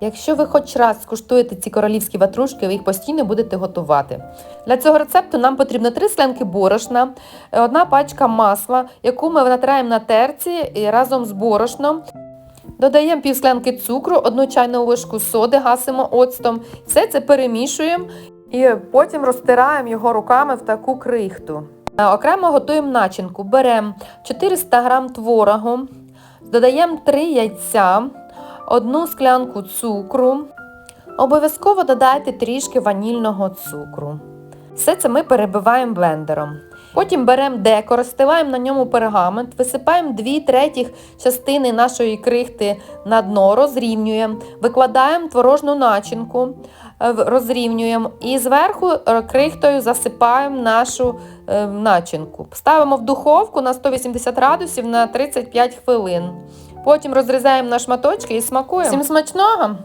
Якщо ви хоч раз скуштуєте ці королівські ватрушки, ви їх постійно будете готувати. Для цього рецепту нам потрібно 3 склянки борошна, е, одна пачка масла, яку ми натираємо на терці разом з борошном. Додаємо пів склянки цукру, одну чайну ложку соди, гасимо оцтом. Все це перемішуємо і потім розтираємо його руками в таку крихту. Е, Окремо готуємо начинку. Беремо 400 г творогу, додаємо 3 яйця, одну склянку цукру. Обов'язково додайте трішки ванільного цукру. Все це ми перебиваємо блендером. Потім беремо деко, розстилаємо на ньому пергамент, висипаємо 2 третіх частини нашої крихти на дно, розрівнюємо, викладаємо творожну начинку, е, розрівнюємо і зверху е, крихтою засипаємо нашу е, начинку. Ставимо в духовку на 180 градусів на 35 хвилин. Потім розрізаємо на шматочки і смакуємо. Всім смачного!